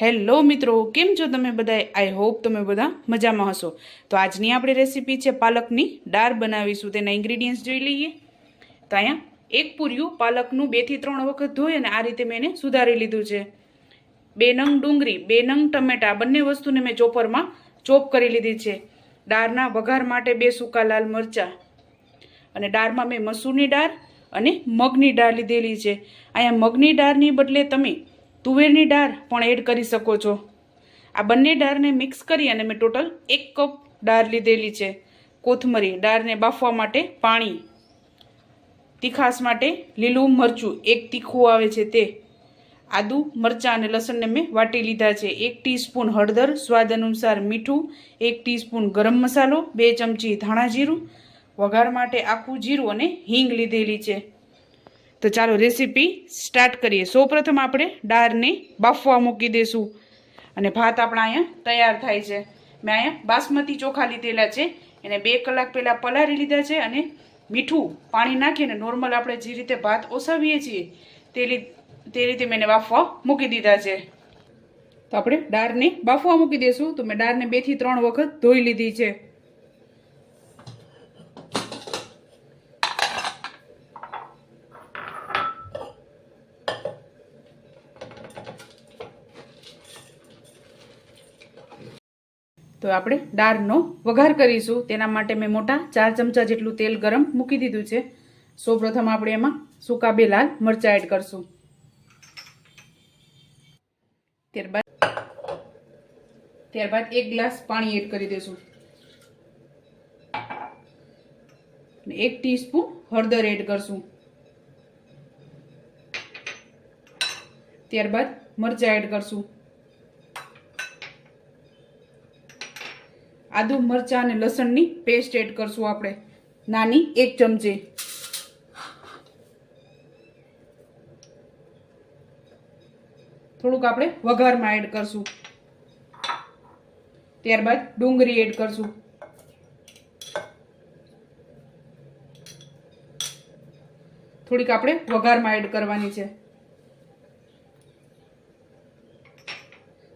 Hello મિત્રો, કેમ છો તમે બધા આઈ હોપ તમે બધા મજામાં હશો. તો આજની આપણી રેસીપી છે પાલકની દાળ બનાવીશું, તેના ઇન્ગ્રીડિયન્ટ્સ જોઈ લઈએ. તો અહીંયા એક પૂર્યું પાલકનું બેથી ત્રણ વખત ધોઈ અને આ રીતે મેં એને સુધારી લીધું છે. બે નંગ ડુંગળી, બે નંગ ટમેટા, બંને વસ્તુને મેં ચોપરમાં ચોપ કરી લીધી છે. દાળના વઘાર માટે બે સૂકા લાલ મરચાં અને દાળમાં મેં મસૂરની દાળ અને મગની દાળ લીધેલી છે. અહીંયા મગની દાળની બદલે તમે તુવેરની દાળ પણ એડ કરી શકો છો. આ બંને દાળને મિક્સ કરી અને મેં ટોટલ એક કપ દાળ લીધેલી છે. કોથમરી દાળને બાફવા માટે પાણી, તીખાસ માટે લીલું મરચું, એક તીખું આવે છે તે. આદુ, મરચાં અને લસણને મેં વાટી લીધા છે. એક ટીસ્પૂન હળદર, સ્વાદ અનુસાર મીઠું, એક ટીસ્પૂન ગરમ મસાલો, બે ચમચી ધાણા જીરું, વઘાર માટે આખું જીરું અને હિંગ લીધેલી છે. તો ચાલો રેસીપી સ્ટાર્ટ કરીએ. સૌપ્રથમ આપણે દાળને બાફવા મૂકી દઈશું અને ભાત આપણા અહીંયા તૈયાર થાય છે. મેં અહીંયા બાસમતી ચોખા લીધેલા છે. એને બે કલાક પહેલાં પલાળી લીધા છે અને મીઠું પાણી નાખીને નોર્મલ આપણે જે રીતે ભાત ઓસાવીએ છીએ તે તે રીતે મેં એને બાફવા મૂકી દીધા છે. તો આપણે દાળને બાફવા મૂકી દઈશું તો મેં દાળને બેથી ત્રણ વખત ધોઈ લીધી છે. તો આપણે દાળનો વઘાર કરીશું. તેના માટે મેં મોટા ચાર ચમચા જેટલું તેલ ગરમ મૂકી દીધું છે. સૌપ્રથમ આપણે એમાં સૂકા બે લાલ મરચાં એડ કરશું. ત્યારબાદ ત્યારબાદ એક ગ્લાસ પાણી એડ કરી દઈશું. એક ટીસ્પૂન હળદર એડ કરશું. ત્યારબાદ મરચાં એડ કરશું. આદુ, મરચાં અને લસણની પેસ્ટ એડ કરશું આપણે. નાની એક ચમચી. થોડુંક આપણે વઘારમાં એડ કરશું. ત્યારબાદ ડુંગળી એડ કરશું. થોડીક આપણે વઘારમાં એડ કરવાની છે.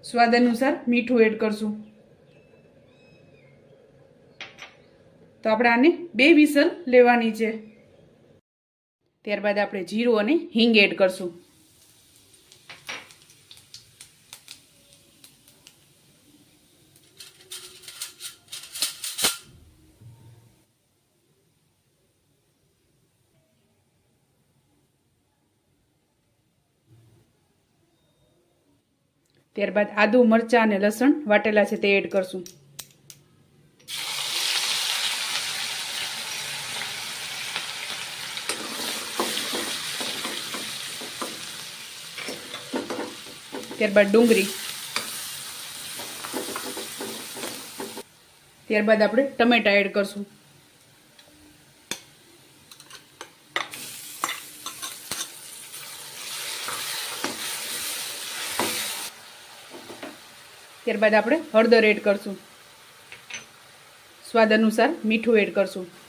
સ્વાદ અનુસાર મીઠું એડ કરશું. તો આપણે આને બે વિસલ લેવાની છે. ત્યારબાદ આપણે જીરું અને હિંગ એડ કરશું. ત્યારબાદ આદુ મરચાં અને લસણ વાટેલા છે તે એડ કરશું. ત્યારબાદ ડુંગળી. ત્યારબાદ આપણે ટમેટા એડ કરશું. ત્યારબાદ આપણે હળદર એડ કરશું. સ્વાદ અનુસાર મીઠું એડ કરશું.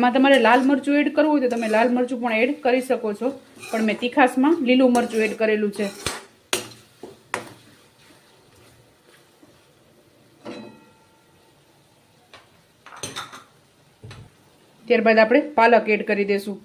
આમાં તમારે લાલ મરચું એડ કરવું હોય તો તમે લાલ મરચું પણ એડ કરી શકો છો. પણ મેં તીખાસમાં લીલું મરચું એડ કરેલું છે. ત્યારબાદ આપણે પાલક એડ કરી દઈશું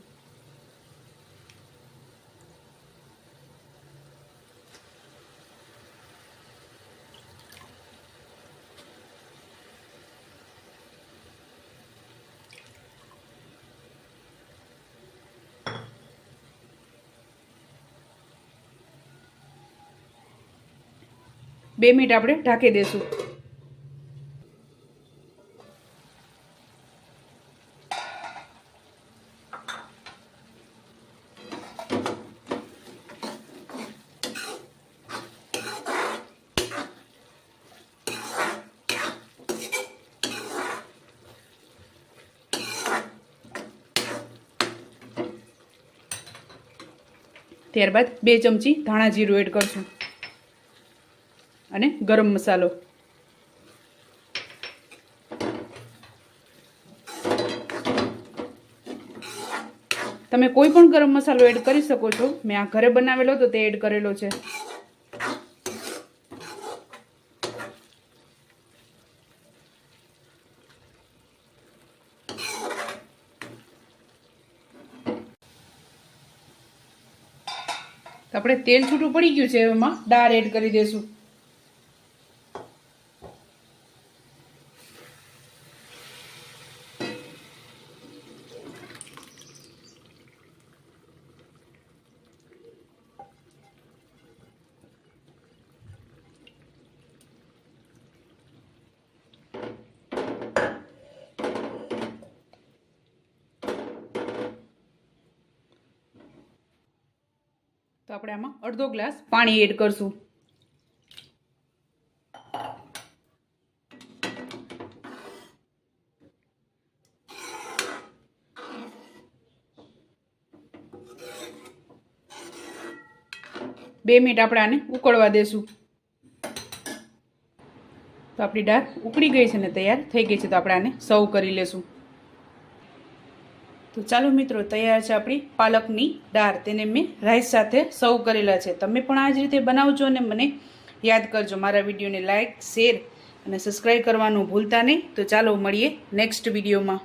બે મિનિટ આપણે ઢાંકી દઈશું ત્યારબાદ બે ચમચી ધાણા જીરું એડ કરશું. અને ગરમ મસાલો. તમે કોઈ પણ ગરમ મસાલો એડ કરી શકો છો. મેં આ ઘરે બનાવેલો તો તે એડ કરેલો છે. આપણે તેલ છૂટું પડી ગયું છે એમાં. દાળ એડ કરી દઈશું તો આપણે આમાં અડધો ગ્લાસ પાણી એડ કરશું. બે મિનિટ આપણે આને ઉકળવા દેશું. તો આપણી દાળ ઉકળી ગઈ છે ને તૈયાર થઈ ગઈ છે, તો આપણે આને સર્વ કરી લેશું. તો ચાલો મિત્રો, તૈયાર છે આપણી પાલકની દાળ. તેને મેં રાઈસ સાથે સર્વ કરેલા છે. તમે પણ આ જ રીતે બનાવજો અને મને યાદ કરજો. મારા વિડીયોને લાઇક શેર અને સબસ્ક્રાઈબ કરવાનું ભૂલતા નહીં. તો ચાલો મળીએ નેક્સ્ટ વિડીયોમાં.